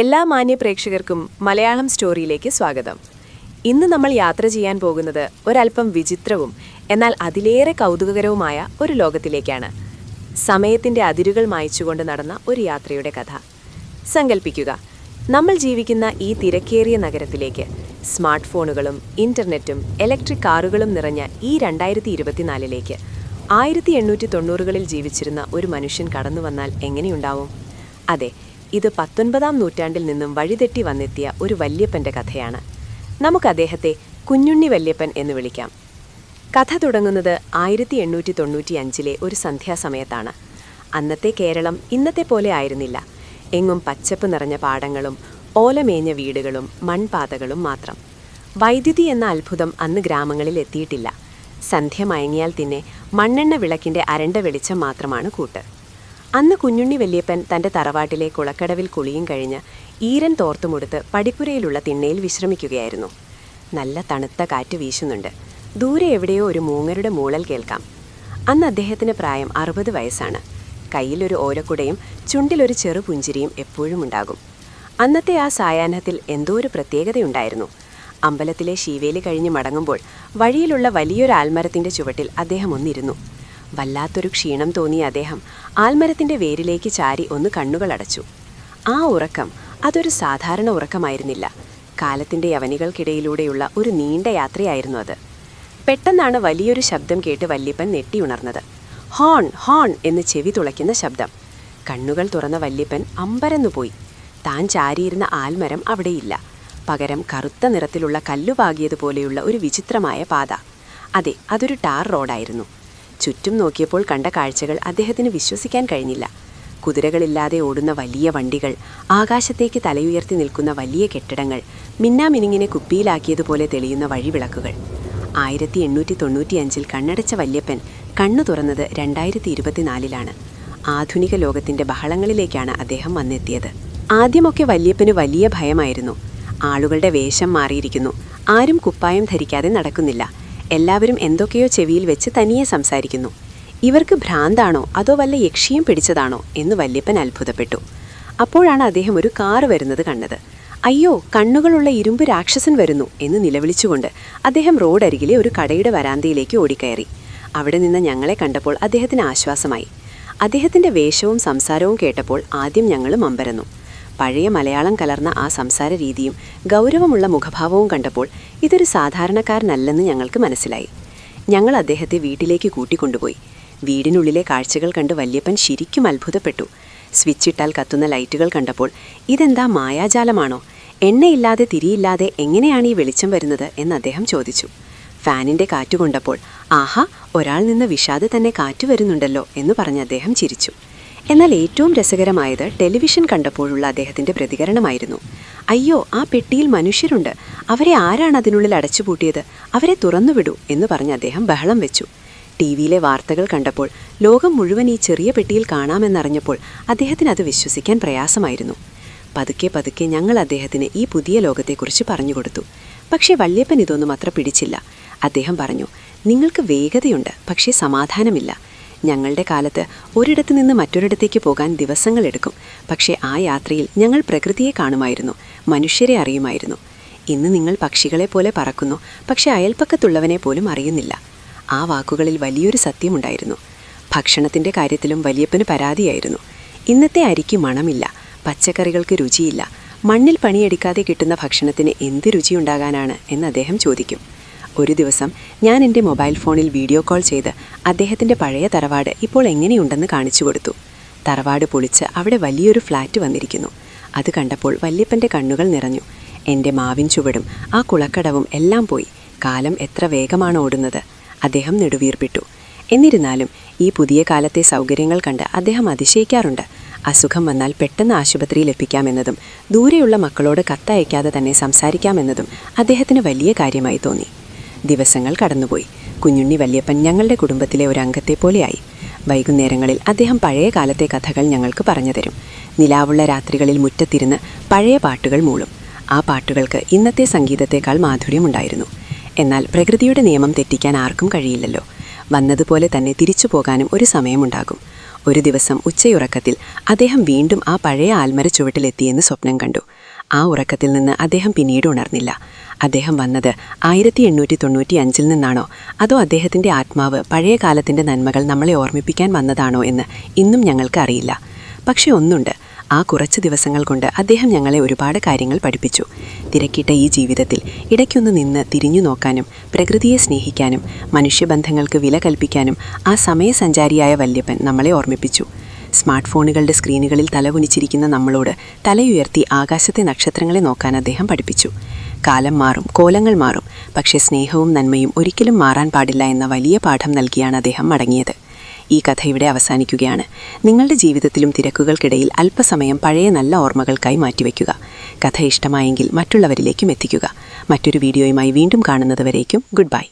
എല്ലാ മാന്യ പ്രേക്ഷകർക്കും മലയാളം സ്റ്റോറിയിലേക്ക് സ്വാഗതം. ഇന്ന് നമ്മൾ യാത്ര ചെയ്യാൻ പോകുന്നത് ഒരല്പം വിചിത്രവും എന്നാൽ അതിലേറെ കൗതുകകരവുമായ ഒരു ലോകത്തിലേക്കാണ്. സമയത്തിന്റെ അതിരുകൾ മായച്ചുകൊണ്ട് നടന്ന ഒരു യാത്രയുടെ കഥ. സങ്കല്പിക്കുക നമ്മൾ ജീവിക്കുന്ന ഈ തിരക്കേറിയ നഗരത്തിലേക്ക് സ്മാർട്ട് ഫോണുകളും ഇന്റർനെറ്റും ഇലക്ട്രിക് കാറുകളും നിറഞ്ഞ ഈ രണ്ടായിരത്തി ഇരുപത്തിനാലിലേക്ക് ആയിരത്തി എണ്ണൂറ്റി തൊണ്ണൂറുകളിൽ ജീവിച്ചിരുന്ന ഒരു മനുഷ്യൻ കടന്നു വന്നാൽ എങ്ങനെയുണ്ടാവും? അതെ ഇത് പത്തൊൻപതാം നൂറ്റാണ്ടിൽ നിന്നും വഴിതെറ്റി വന്നെത്തിയ ഒരു വല്യപ്പന്റെ കഥയാണ്. നമുക്ക് അദ്ദേഹത്തെ കുഞ്ഞുണ്ണി വല്യപ്പൻ എന്ന് വിളിക്കാം. കഥ തുടങ്ങുന്നത് ആയിരത്തി എണ്ണൂറ്റി തൊണ്ണൂറ്റി അഞ്ചിലെ ഒരു സന്ധ്യാസമയത്താണ്. അന്നത്തെ കേരളം ഇന്നത്തെ പോലെ ആയിരുന്നില്ല. എങ്ങും പച്ചപ്പ് നിറഞ്ഞ പാടങ്ങളും ഓലമേഞ്ഞ വീടുകളും മൺപാതകളും മാത്രം. വൈദ്യുതി എന്ന അത്ഭുതം അന്ന് ഗ്രാമങ്ങളിൽ എത്തിയിട്ടില്ല. സന്ധ്യ മയങ്ങിയാൽ തന്നെ മണ്ണെണ്ണ വിളക്കിന്റെ അരണ്ട വെളിച്ചം മാത്രമാണ് കൂട്ട്. അന്ന് കുഞ്ഞുണ്ണി വല്യപ്പൻ തന്റെ തറവാട്ടിലെ കുളക്കടവിൽ കുളിയും കഴിഞ്ഞ് ഈരൻ തോർത്തുമുടുത്ത് പടിപ്പുരയിലുള്ള തിണ്ണയിൽ വിശ്രമിക്കുകയായിരുന്നു. നല്ല തണുത്ത കാറ്റ് വീശുന്നുണ്ട്. ദൂരെ എവിടെയോ ഒരു മൂങ്ങരുടെ മൂളൽ കേൾക്കാം. അന്ന് അദ്ദേഹത്തിന് പ്രായം അറുപത് വയസ്സാണ്. കയ്യിലൊരു ഓലക്കുടയും ചുണ്ടിലൊരു ചെറു പുഞ്ചിരിയും എപ്പോഴും ഉണ്ടാകും. അന്നത്തെ ആ സായാഹ്നത്തിൽ എന്തോ ഒരു പ്രത്യേകതയുണ്ടായിരുന്നു. അമ്പലത്തിലെ ശീവേലി കഴിഞ്ഞ് മടങ്ങുമ്പോൾ വഴിയിലുള്ള വലിയൊരു ആൽമരത്തിന്റെ ചുവട്ടിൽ അദ്ദേഹം ഒന്നിരുന്നു. വല്ലാത്തൊരു ക്ഷീണം തോന്നിയ അദ്ദേഹം ആൽമരത്തിന്റെ വേരിലേക്ക് ചാരി ഒന്ന് കണ്ണുകൾ അടച്ചു ആ ഉറക്കം അതൊരു സാധാരണ ഉറക്കമായിരുന്നില്ല. കാലത്തിന്റെ യവനികൾക്കിടയിലൂടെയുള്ള ഒരു നീണ്ട യാത്രയായിരുന്നു അത്. പെട്ടെന്നാണ് വലിയൊരു ശബ്ദം കേട്ട് വല്യപ്പൻ നെട്ടിയുണർന്നത് ഹോൺ ഹോൺ എന്ന് ചെവി തുളയ്ക്കുന്ന ശബ്ദം. കണ്ണുകൾ തുറന്ന വല്യപ്പൻ അമ്പരന്നുപോയി. താൻ ചാരിയിരുന്ന ആൽമരം അവിടെയില്ല. പകരം കറുത്ത നിറത്തിലുള്ള കല്ലുപാകിയതുപോലെയുള്ള ഒരു വിചിത്രമായ പാത. അതെ അതൊരു ടാർ റോഡായിരുന്നു. ചുറ്റും നോക്കിയപ്പോൾ കണ്ട കാഴ്ചകൾ അദ്ദേഹത്തിന് വിശ്വസിക്കാൻ കഴിഞ്ഞില്ല. കുതിരകളില്ലാതെ ഓടുന്ന വലിയ വണ്ടികൾ ആകാശത്തേക്ക് തലയുയർത്തി നിൽക്കുന്ന വലിയ കെട്ടിടങ്ങൾ മിന്നാമിനിങ്ങിനെ കുപ്പിയിലാക്കിയതുപോലെ തെളിയുന്ന വഴിവിളക്കുകൾ. ആയിരത്തി എണ്ണൂറ്റി തൊണ്ണൂറ്റിയഞ്ചിൽ കണ്ണടച്ച വല്യപ്പൻ കണ്ണു തുറന്നത് രണ്ടായിരത്തി ഇരുപത്തിനാലിലാണ് ആധുനിക ലോകത്തിന്റെ ബഹളങ്ങളിലേക്കാണ് അദ്ദേഹം വന്നെത്തിയത്. ആദ്യമൊക്കെ വല്യപ്പന് വലിയ ഭയമായിരുന്നു. ആളുകളുടെ വേഷം മാറിയിരിക്കുന്നു. ആരും കുപ്പായം ധരിക്കാതെ നടക്കുന്നില്ല. എല്ലാവരും എന്തൊക്കെയോ ചെവിയിൽ വെച്ച് തനിയെ സംസാരിക്കുന്നു. ഇവർക്ക് ഭ്രാന്താണോ അതോ വല്ല യക്ഷിയും പിടിച്ചതാണോ എന്ന് വല്യപ്പൻ അത്ഭുതപ്പെട്ടു. അപ്പോഴാണ് അദ്ദേഹം ഒരു കാറ് വരുന്നത് കണ്ടത്. അയ്യോ കണ്ണുകളുള്ള ഇരുമ്പ് രാക്ഷസൻ വരുന്നു എന്ന് നിലവിളിച്ചുകൊണ്ട് അദ്ദേഹം റോഡരികിലെ ഒരു കടയുടെ വരാന്തയിലേക്ക് ഓടിക്കയറി. അവിടെ നിന്ന് ഞങ്ങളെ കണ്ടപ്പോൾ അദ്ദേഹത്തിന് ആശ്വാസമായി. അദ്ദേഹത്തിന്റെ വേഷവും സംസാരവും കേട്ടപ്പോൾ ആദ്യം ഞങ്ങളും മമ്പരന്നു പഴയ മലയാളം കലർന്ന ആ സംസാര രീതിയും ഗൗരവമുള്ള മുഖഭാവവും കണ്ടപ്പോൾ ഇതൊരു സാധാരണക്കാരനല്ലെന്ന് ഞങ്ങൾക്ക് മനസ്സിലായി. ഞങ്ങൾ അദ്ദേഹത്തെ വീട്ടിലേക്ക് കൂട്ടിക്കൊണ്ടുപോയി. വീടിനുള്ളിലെ കാഴ്ചകൾ കണ്ട് വല്യപ്പൻ ശരിക്കും അത്ഭുതപ്പെട്ടു. സ്വിച്ചിട്ടാൽ കത്തുന്ന ലൈറ്റുകൾ കണ്ടപ്പോൾ ഇതെന്താ മായാജാലമാണോ? എണ്ണയില്ലാതെ തിരിയില്ലാതെ എങ്ങനെയാണ് ഈ വെളിച്ചം വരുന്നത്? എന്ന് അദ്ദേഹം ചോദിച്ചു. ഫാനിന്റെ കാറ്റ് കൊണ്ടപ്പോൾ ആഹാ ഒരാൾ നിന്ന് വിഷാദ തന്നെ കാറ്റു വരുന്നുണ്ടല്ലോ എന്ന് പറഞ്ഞ് അദ്ദേഹം ചിരിച്ചു. എന്നാൽ ഏറ്റവും രസകരമായത് ടെലിവിഷൻ കണ്ടപ്പോഴുള്ള അദ്ദേഹത്തിന്റെ പ്രതികരണമായിരുന്നു. അയ്യോ ആ പെട്ടിയിൽ മനുഷ്യരുണ്ട്. അവരെ ആരാണ് അതിനുള്ളിൽ അടച്ചുപൂട്ടിയത്? അവരെ തുറന്നുവിടൂ എന്ന് പറഞ്ഞ് അദ്ദേഹം ബഹളം വെച്ചു. ടി വിയിലെ വാർത്തകൾ കണ്ടപ്പോൾ ലോകം മുഴുവൻ ഈ ചെറിയ പെട്ടിയിൽ കാണാമെന്നറിഞ്ഞപ്പോൾ അദ്ദേഹത്തിന് അത് വിശ്വസിക്കാൻ പ്രയാസമായിരുന്നു. പതുക്കെ പതുക്കെ ഞങ്ങൾ അദ്ദേഹത്തിന് ഈ പുതിയ ലോകത്തെക്കുറിച്ച് പറഞ്ഞുകൊടുത്തു പക്ഷേ വല്യപ്പൻ ഇതൊന്നും അത്ര പിടിച്ചില്ല. അദ്ദേഹം പറഞ്ഞു നിങ്ങൾക്ക് വേഗതയുണ്ട് പക്ഷേ സമാധാനമില്ല. ഞങ്ങളുടെ കാലത്ത് ഒരിടത്ത് നിന്ന് മറ്റൊരിടത്തേക്ക് പോകാൻ ദിവസങ്ങളെടുക്കും പക്ഷേ ആ യാത്രയിൽ ഞങ്ങൾ പ്രകൃതിയെ കാണുമായിരുന്നു മനുഷ്യരെ അറിയുമായിരുന്നു. ഇന്ന് നിങ്ങൾ പക്ഷികളെ പോലെ പറക്കുന്നു പക്ഷേ അയൽപ്പക്കത്തുള്ളവനെ പോലും അറിയുന്നില്ല. ആ വാക്കുകളിൽ വലിയൊരു സത്യമുണ്ടായിരുന്നു. ഭക്ഷണത്തിന്റെ കാര്യത്തിലും വലിയപ്പന് പരാതിയായിരുന്നു. ഇന്നത്തെ അരിക്ക് മണമില്ല പച്ചക്കറികൾക്ക് രുചിയില്ല. മണ്ണിൽ പണിയെടുക്കാതെ കിട്ടുന്ന ഭക്ഷണത്തിന് എന്ത് രുചിയുണ്ടാകാനാണ് എന്ന് അദ്ദേഹം ചോദിക്കും. ഒരു ദിവസം ഞാൻ എന്റെ മൊബൈൽ ഫോണിൽ വീഡിയോ കോൾ ചെയ്ത് അദ്ദേഹത്തിന്റെ പഴയ തറവാട് ഇപ്പോൾ എങ്ങനെയുണ്ടെന്ന് കാണിച്ചു കൊടുത്തു. തറവാട് പൊളിച്ച് അവിടെ വലിയൊരു ഫ്ലാറ്റ് വന്നിരിക്കുന്നു. അത് കണ്ടപ്പോൾ വല്യപ്പന്റെ കണ്ണുകൾ നിറഞ്ഞു. എന്റെ മാവിൻ ചുവടും ആ കുളക്കടവും എല്ലാം പോയി. കാലം എത്ര വേഗമാണ് ഓടുന്നത്. അദ്ദേഹം നെടുവീർപ്പിട്ടു. എന്നിരുന്നാലും ഈ പുതിയ കാലത്തെ സൗകര്യങ്ങൾ കണ്ട് അദ്ദേഹം അതിശയിക്കാറുണ്ട്. അസുഖം വന്നാൽ പെട്ടെന്ന് ആശുപത്രിയിൽ എത്തിക്കാമെന്നതും ദൂരെയുള്ള മക്കളോട് കത്തയക്കാതെ തന്നെ സംസാരിക്കാമെന്നതും അദ്ദേഹത്തിന് വലിയ കാര്യമായി തോന്നി. ദിവസങ്ങൾ കടന്നുപോയി. കുഞ്ഞുണ്ണി വല്യപ്പൻ ഞങ്ങളുടെ കുടുംബത്തിലെ ഒരു അംഗത്തെ പോലെയായി. വൈകുന്നേരങ്ങളിൽ അദ്ദേഹം പഴയ കാലത്തെ കഥകൾ ഞങ്ങൾക്ക് പറഞ്ഞു തരും. നിലാവുള്ള രാത്രികളിൽ മുറ്റത്തിരുന്ന് പഴയ പാട്ടുകൾ മൂളും. ആ പാട്ടുകൾക്ക് ഇന്നത്തെ സംഗീതത്തെക്കാൾ മാധുര്യമുണ്ടായിരുന്നു. എന്നാൽ പ്രകൃതിയുടെ നിയമം തെറ്റിക്കാൻ ആർക്കും കഴിയില്ലല്ലോ. വന്നതുപോലെ തന്നെ തിരിച്ചു പോകാനും ഒരു സമയമുണ്ടാകും. ഒരു ദിവസം ഉച്ചയുറക്കത്തിൽ അദ്ദേഹം വീണ്ടും ആ പഴയ ആൽമര ചുവട്ടിലെത്തിയെന്ന് സ്വപ്നം കണ്ടു. ആ ഉറക്കത്തിൽ നിന്ന് അദ്ദേഹം പിന്നീട് ഉണർന്നില്ല. അദ്ദേഹം വന്നത് ആയിരത്തി എണ്ണൂറ്റി തൊണ്ണൂറ്റി അഞ്ചിൽ നിന്നാണോ? അതോ അദ്ദേഹത്തിന്റെ ആത്മാവ് പഴയ കാലത്തിന്റെ നന്മകൾ നമ്മളെ ഓർമ്മിപ്പിക്കാൻ വന്നതാണോ എന്ന് ഇന്നും ഞങ്ങൾക്ക് അറിയില്ല. പക്ഷേ ഒന്നുണ്ട്. ആ കുറച്ച് ദിവസങ്ങൾ കൊണ്ട് അദ്ദേഹം ഞങ്ങളെ ഒരുപാട് കാര്യങ്ങൾ പഠിപ്പിച്ചു. തിരക്കിട്ട ഈ ജീവിതത്തിൽ ഇടയ്ക്കൊന്ന് നിന്ന് തിരിഞ്ഞു നോക്കാനും പ്രകൃതിയെ സ്നേഹിക്കാനും മനുഷ്യബന്ധങ്ങൾക്ക് വില കൽപ്പിക്കാനും ആ സമയസഞ്ചാരിയായ വല്യപ്പൻ നമ്മളെ ഓർമ്മിപ്പിച്ചു. സ്മാർട്ട് ഫോണുകളുടെ സ്ക്രീനുകളിൽ തലകുനിച്ചിരിക്കുന്ന നമ്മളോട് തലയുയർത്തി ആകാശത്തെ നക്ഷത്രങ്ങളെ നോക്കാൻ അദ്ദേഹം പഠിപ്പിച്ചു. കാലം മാറും കോലങ്ങൾ മാറും. പക്ഷേ സ്നേഹവും നന്മയും ഒരിക്കലും മാറാൻ പാടില്ല എന്ന വലിയ പാഠം നൽകിയാണ് അദ്ദേഹം മടങ്ങിയത്. ഈ കഥ ഇവിടെ അവസാനിക്കുകയാണ്. നിങ്ങളുടെ ജീവിതത്തിലും തിരക്കുകൾക്കിടയിൽ അല്പസമയം പഴയ നല്ല ഓർമ്മകൾക്കായി മാറ്റിവെക്കുക. കഥ ഇഷ്ടമായെങ്കിൽ മറ്റുള്ളവരിലേക്കും എത്തിക്കുക. മറ്റൊരു വീഡിയോയുമായി വീണ്ടും കാണുന്നതുവരേക്കും ഗുഡ് ബൈ.